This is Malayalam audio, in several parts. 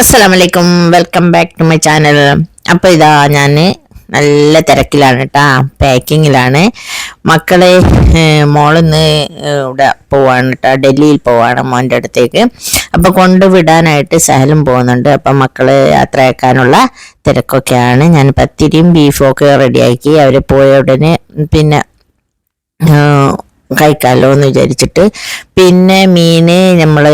അസ്സലാമലൈക്കും. Welcome back to my channel അപ്പോൾ ഇതാ ഞാൻ നല്ല തിരക്കിലാണ് കേട്ടാ പാക്കിങ്ങിലാണ് മക്കളെ മോളിന്ന് ഇവിടെ പോവാണ് കേട്ടോ ഡൽഹിയിൽ പോവാണ് മോന്റെ അടുത്തേക്ക്. അപ്പോൾ കൊണ്ടുവിടാനായിട്ട് സഹലും പോകുന്നുണ്ട്. അപ്പം മക്കൾ യാത്രയാക്കാനുള്ള തിരക്കൊക്കെയാണ്. ഞാൻ പത്തിരിയും ബീഫും ഒക്കെ റെഡിയാക്കി അവർ പോയ ഉടനെ പിന്നെ കഴിക്കാമല്ലോ എന്ന് വിചാരിച്ചിട്ട്. പിന്നെ മീന് നമ്മൾ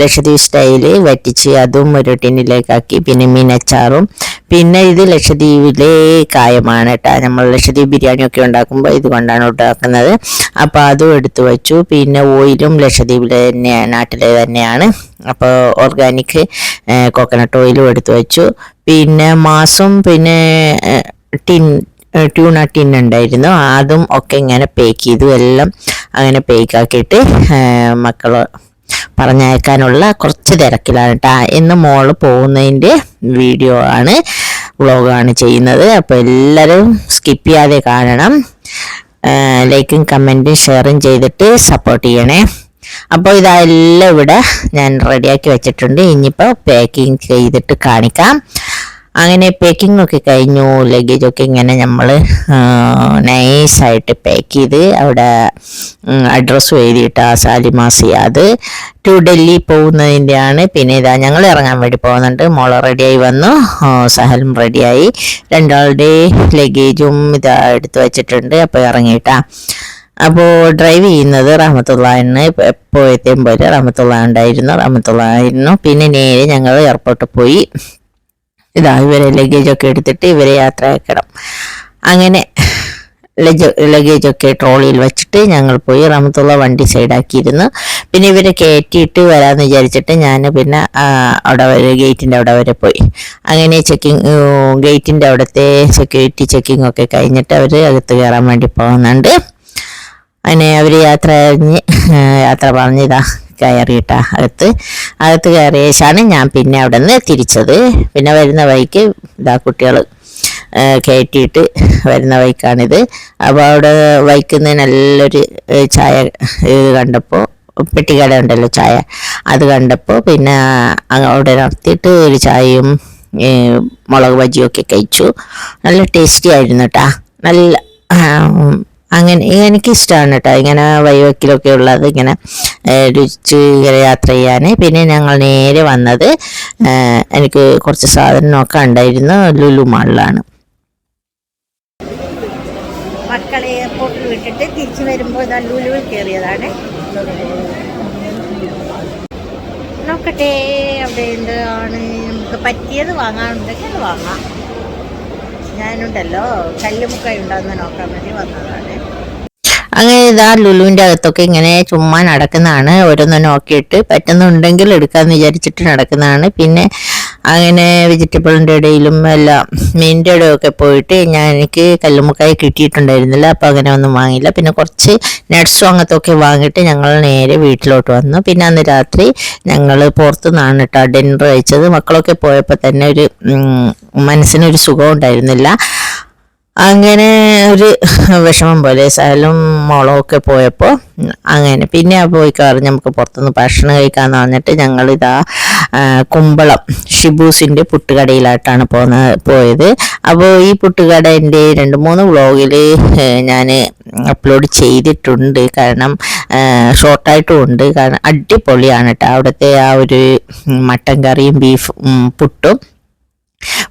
ലക്ഷദ്വീപ് സ്റ്റൈൽ വറ്റിച്ച് അതും ഒരു ടിന്നിലേക്കാക്കി. പിന്നെ മീൻ അച്ചാറും പിന്നെ ഇത് ലക്ഷദ്വീപിലെ കായമാണ് കേട്ടോ. നമ്മൾ ലക്ഷദ്വീപ് ബിരിയാണിയൊക്കെ ഉണ്ടാക്കുമ്പോൾ ഇത് കൊണ്ടാണ് ഉണ്ടാക്കുന്നത് അപ്പോൾ അതും എടുത്തു വച്ചു. പിന്നെ ഓയിലും ലക്ഷദ്വീപിലെ തന്നെയാണ് നാട്ടിലെ തന്നെയാണ്. അപ്പോൾ ഓർഗാനിക് കോക്കനട്ട് ഓയിലും എടുത്തു വച്ചു. പിന്നെ മാസും പിന്നെ ടിൻ ട്യൂണ ടിൻ ഉണ്ടായിരുന്നു. അതും ഒക്കെ ഇങ്ങനെ പേക്ക് ചെയ്തു. എല്ലാം അങ്ങനെ പേക്കാക്കിയിട്ട് മക്കൾ പറഞ്ഞയക്കാനുള്ള കുറച്ച് തിരക്കിലാണ് കേട്ടോ ഇന്ന് മോൾ പോകുന്നതിന്റെ വീഡിയോ ആണ് വ്ളോഗാണ് ചെയ്യുന്നത്. അപ്പോൾ എല്ലാവരും സ്കിപ്പ് ചെയ്യാതെ കാണണം. ലൈക്കും കമന്റും ഷെയറും ചെയ്തിട്ട് സപ്പോർട്ട് ചെയ്യണേ. അപ്പോൾ ഇതെല്ലാം ഇവിടെ ഞാൻ റെഡിയാക്കി വെച്ചിട്ടുണ്ട്. ഇനിയിപ്പോൾ പാക്കിങ് ചെയ്തിട്ട് കാണിക്കാം. അങ്ങനെ പാക്കിംഗ് ഒക്കെ കഴിഞ്ഞു. ലഗേജ് ഒക്കെ ഇങ്ങനെ നമ്മൾ നൈസായിട്ട് പാക്ക് ചെയ്ത് അവിടെ അഡ്രസ്സ് എഴുതിയിട്ട് സാലിമാസി അത് ടു ഡൽഹി പോകുന്നതിന്റെയാണ് പിന്നെ ഇതാ ഞങ്ങൾ ഇറങ്ങാൻ വേണ്ടി പോകുന്നുണ്ട്. മോൾ റെഡിയായി വന്നു. സഹലും റെഡിയായി രണ്ടാളുടെ ലഗേജും ഇതാ എടുത്തു വച്ചിട്ടുണ്ട്. അപ്പോൾ ഇറങ്ങിയിട്ടാ. അപ്പോൾ ഡ്രൈവ് ചെയ്യുന്നത് റഹമത്തുള്ളാഹിന് എപ്പോഴത്തെയും പോലെ റഹമത്തുള്ള ഉണ്ടായിരുന്നു. റഹമത്തുള്ള ആയിരുന്നു. പിന്നെ നേരെ ഞങ്ങൾ എയർപോർട്ടിൽ പോയി. ഇതാ ഇവരെ ലഗേജൊക്കെ എടുത്തിട്ട് ഇവരെ യാത്ര അയക്കണം അങ്ങനെ ലഗേജ് ഒക്കെ ട്രോളിയിൽ വെച്ചിട്ട് ഞങ്ങൾ പോയി. റമത്തുള്ള വണ്ടി സൈഡാക്കിയിരുന്നു പിന്നെ ഇവരെ കയറ്റിയിട്ട് വരാമെന്ന് വിചാരിച്ചിട്ട് ഞാൻ പിന്നെ അവിടെ വരെ ഗേറ്റിന്റെ അവിടെ വരെ പോയി. അങ്ങനെ ചെക്കിങ് ഗേറ്റിന്റെ അവിടുത്തെ സെക്യൂരിറ്റി ചെക്കിംഗ് ഒക്കെ കഴിഞ്ഞിട്ട് അവർ അകത്ത് കയറാൻ വേണ്ടി പോകുന്നുണ്ട്. അങ്ങനെ അവർ യാത്ര കഴിഞ്ഞ് യാത്ര പറഞ്ഞിതാ കയറിയിട്ടാ. അകത്ത് അകത്ത് കയറിയ ശേഷമാണ് ഞാൻ പിന്നെ അവിടെ നിന്ന് തിരിച്ചത്. പിന്നെ വരുന്ന വഴിക്ക് ഇതാ കുട്ടികൾ കയറ്റിയിട്ട് വരുന്ന വഴിക്കാണിത്. അപ്പോൾ അവിടെ വൈക്കുന്ന നല്ലൊരു ചായ ഇത് കണ്ടപ്പോൾ പെട്ടിക്കട ഉണ്ടല്ലോ ചായ. അത് കണ്ടപ്പോൾ പിന്നെ അവിടെ നിർത്തിയിട്ട് ഒരു ചായയും മുളക് ബജിയും ഒക്കെ കഴിച്ചു. നല്ല ടേസ്റ്റി ആയിരുന്നു കേട്ടാ നല്ല അങ്ങനെ എനിക്കിഷ്ടമാണ് കേട്ടോ ഇങ്ങനെ വൈവക്കിലൊക്കെ ഉള്ളത് ഇങ്ങനെ രുചിച്ച് ഇങ്ങനെ യാത്ര ചെയ്യാൻ പിന്നെ ഞങ്ങൾ നേരെ വന്നത് എനിക്ക് കുറച്ച് സാധനമൊക്കെ ഉണ്ടായിരുന്നു ലുലു മാളിലാണ്. മക്കളെ എയർപോർട്ടിൽ വിട്ടിട്ട് തിരിച്ചു വരുമ്പോൾ ലുലുവിൽ കയറിയതാണ്. നോക്കട്ടെ അവിടെ എന്താണ്? നമുക്ക് പറ്റിയത് വാങ്ങാനുണ്ടെങ്കിൽ അത് വാങ്ങാം. ഞാനുണ്ടല്ലോ കല്ലുമുക്കായി ഉണ്ടാകുന്ന നോക്കാൻ വേണ്ടി വന്നതാണ്. അങ്ങനെ ഇതാ ലുലുവിന്റെ അകത്തൊക്കെ ഇങ്ങനെ ചുമ്മാ നടക്കുന്നതാണ്. ഓരോന്ന് നോക്കിയിട്ട് പറ്റുന്നുണ്ടെങ്കിൽ എടുക്കാമെന്ന് വിചാരിച്ചിട്ട് നടക്കുന്നതാണ്. പിന്നെ അങ്ങനെ വെജിറ്റബിളിന്റെ ഇടയിലും എല്ലാം മീനിന്റെ ഇടയൊക്കെ പോയിട്ട് ഞാൻ എനിക്ക് കല്ലുമുക്കായി കിട്ടിയിട്ടുണ്ടായിരുന്നില്ല. അപ്പോൾ അങ്ങനെ ഒന്നും വാങ്ങിയില്ല. പിന്നെ കുറച്ച് നട്ട്സും അങ്ങനത്തെ ഒക്കെ വാങ്ങിയിട്ട് ഞങ്ങൾ നേരെ വീട്ടിലോട്ട് വന്നു. പിന്നെ അന്ന് രാത്രി ഞങ്ങൾ പുറത്തുനിന്നാണ് കേട്ടോ ഡിന്നർ കഴിച്ചത്. മക്കളൊക്കെ പോയപ്പോൾ തന്നെ ഒരു മനസ്സിനൊരു സുഖം ഉണ്ടായിരുന്നില്ല. അങ്ങനെ ഒരു വിഷമം പോലെ സഹലും മോളും ഒക്കെ പോയപ്പോൾ അങ്ങനെ. പിന്നെ ആ പോയി കാറ് നമുക്ക് പുറത്തുനിന്ന് ഭക്ഷണം കഴിക്കാമെന്ന് പറഞ്ഞിട്ട് ഞങ്ങളിതാ കുമ്പളം ഷിബൂസിന്റെ പുട്ടുകടയിലായിട്ടാണ് പോന്ന പോയത്. അപ്പോൾ ഈ പുട്ടുകട എന്റെ രണ്ട് മൂന്ന് വ്ളോഗിൽ ഞാൻ അപ്ലോഡ് ചെയ്തിട്ടുണ്ട്. കാരണം ഷോർട്ടായിട്ടും ഉണ്ട്. കാരണം അടിപൊളിയാണ് കേട്ടോ അവിടുത്തെ ആ ഒരു മട്ടൻ കറിയും ബീഫ് പുട്ടും.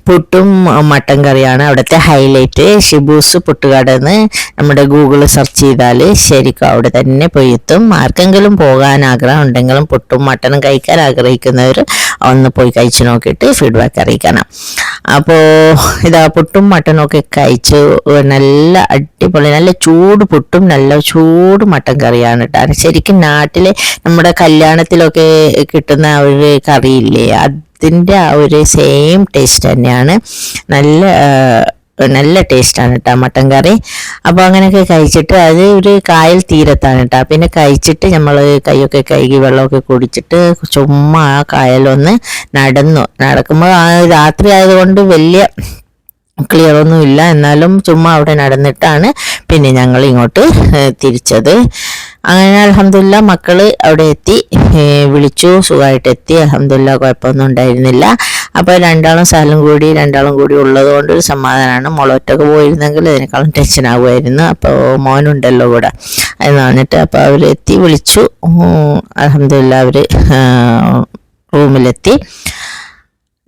പുട്ടും മട്ടൻ കറിയാണ് അവിടുത്തെ ഹൈലൈറ്റ് ഷിബൂസ് പുട്ടുകടന്ന് നമ്മുടെ ഗൂഗിൾ സെർച്ച് ചെയ്താൽ ശരിക്കും അവിടെ തന്നെ പോയി എത്തും. ആർക്കെങ്കിലും പോകാൻ ആഗ്രഹം ഉണ്ടെങ്കിലും പുട്ടും മട്ടനും കഴിക്കാൻ ആഗ്രഹിക്കുന്നവർ ഒന്ന് പോയി കഴിച്ചു നോക്കിയിട്ട് ഫീഡ്ബാക്ക് അറിയിക്കണം. അപ്പോൾ ഇതാ പുട്ടും മട്ടനും ഒക്കെ കഴിച്ചു നല്ല അടിപൊളി നല്ല ചൂട് പുട്ടും നല്ല ചൂട് മട്ടൻ കറിയാണ് കേട്ടോ. ശരിക്കും നാട്ടിലെ നമ്മുടെ കല്യാണത്തിലൊക്കെ കിട്ടുന്ന ഒരു കറിയില്ലേ? അതിന്റെ ആ ഒരു സെയിം ടേസ്റ്റ് തന്നെയാണ്. നല്ല നല്ല ടേസ്റ്റാണ് കേട്ടോ മട്ടൻ കറി. അപ്പോൾ അങ്ങനെയൊക്കെ കഴിച്ചിട്ട് അത് ഒരു കായൽ തീരത്താണ് കേട്ടോ പിന്നെ കഴിച്ചിട്ട് നമ്മൾ കൈയൊക്കെ കഴുകി വെള്ളമൊക്കെ കുടിച്ചിട്ട് ചുമ്മാ ആ കായലൊന്ന് നടന്നു. നടക്കുമ്പോൾ ആ രാത്രി ആയതുകൊണ്ട് വലിയ ക്ലിയർ ഒന്നുമില്ല എന്നാലും ചുമ്മാ അവിടെ നടന്നിട്ടാണ് പിന്നെ ഞങ്ങൾ ഇങ്ങോട്ട് തിരിച്ചത്. അങ്ങനെ അലഹമില്ല മക്കൾ അവിടെ എത്തി. വിളിച്ചു. സുഖമായിട്ട് എത്തി അലഹമില്ല കുഴപ്പമൊന്നും ഉണ്ടായിരുന്നില്ല. അപ്പോൾ രണ്ടാളും സ്ഥലം കൂടി രണ്ടാളും കൂടി ഉള്ളതുകൊണ്ട് ഒരു സമാധാനമാണ് മുളൊറ്റൊക്കെ പോയിരുന്നെങ്കിൽ അതിനേക്കാളും ടെൻഷൻ ആകുമായിരുന്നു അപ്പോൾ മോനുണ്ടല്ലോ കൂടെ എന്ന് പറഞ്ഞിട്ട് അപ്പോൾ അവരെത്തി വിളിച്ചു. അലഹമില്ല അവർ റൂമിലെത്തി.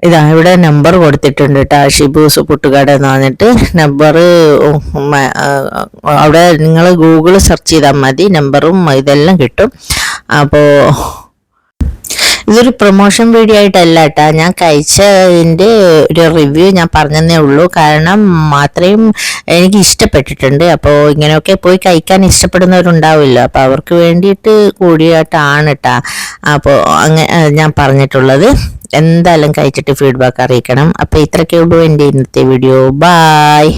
ഇതാ ഇവിടെ നമ്പർ കൊടുത്തിട്ടുണ്ട് കേട്ടോ ഷിബൂസ് പുട്ടുകട എന്ന് പറഞ്ഞിട്ട് നമ്പർ അവിടെ നിങ്ങൾ ഗൂഗിൾ സെർച്ച് ചെയ്താൽ മതി. നമ്പറും ഇതെല്ലാം കിട്ടും. അപ്പോൾ ഇതൊരു പ്രൊമോഷൻ വീഡിയോ ആയിട്ടല്ല കേട്ടോ ഞാൻ കഴിച്ചതിന്റെ ഒരു റിവ്യൂ ഞാൻ പറഞ്ഞതേ ഉള്ളൂ. കാരണം അത്രയും എനിക്ക് ഇഷ്ടപ്പെട്ടിട്ടുണ്ട്. അപ്പോൾ ഇങ്ങനെയൊക്കെ പോയി കഴിക്കാൻ ഇഷ്ടപ്പെടുന്നവരുണ്ടാവില്ല. അപ്പോൾ അവർക്ക് വേണ്ടിയിട്ട് കൂടിയിട്ടാണ് കേട്ടോ അപ്പോൾ അങ്ങനെ ഞാൻ പറഞ്ഞിട്ടുള്ളത്. എന്തായാലും കഴിച്ചിട്ട് ഫീഡ്ബാക്ക് അറിയിക്കണം. അപ്പോൾ ഇത്രയൊക്കെ ഉള്ളൂ എന്റെ ഇന്നത്തെ വീഡിയോ ബായ്